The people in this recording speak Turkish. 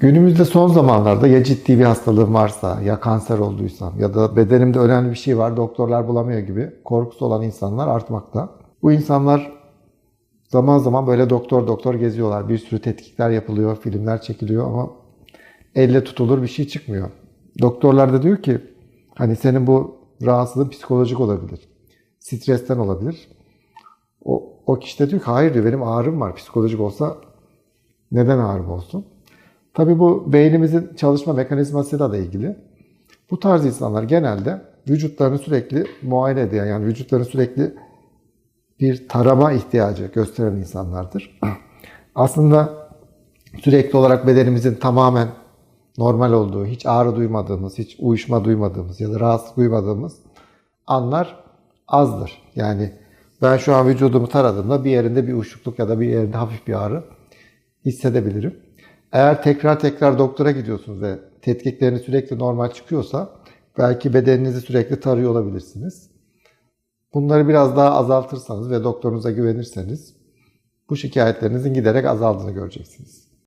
Günümüzde son zamanlarda ya ciddi bir hastalığım varsa, ya kanser olduysam ya da bedenimde önemli bir şey var, doktorlar bulamıyor gibi korkusu olan insanlar artmakta. Bu insanlar zaman zaman böyle doktor doktor geziyorlar. Bir sürü tetkikler yapılıyor, filmler çekiliyor ama elle tutulur bir şey çıkmıyor. Doktorlar da diyor ki hani senin bu rahatsızlığın psikolojik olabilir. Stresten olabilir. O, o kişi de diyor ki hayır diyor benim ağrım var. Psikolojik olsa neden ağrım olsun? Tabii bu beynimizin çalışma mekanizmasıyla da ilgili. Bu tarz insanlar genelde vücutlarını sürekli muayene eden yani vücutlarını sürekli bir tarama ihtiyacı gösteren insanlardır. Aslında sürekli olarak bedenimizin tamamen normal olduğu, hiç ağrı duymadığımız, hiç uyuşma duymadığımız ya da rahatsızlık duymadığımız anlar azdır. Yani ben şu an vücudumu taradığımda bir yerinde bir uyuşukluk ya da bir yerinde hafif bir ağrı hissedebilirim. Eğer tekrar tekrar doktora gidiyorsunuz ve tetkikleriniz sürekli normal çıkıyorsa belki bedeninizi sürekli tarıyor olabilirsiniz. Bunları biraz daha azaltırsanız ve doktorunuza güvenirseniz bu şikayetlerinizin giderek azaldığını göreceksiniz.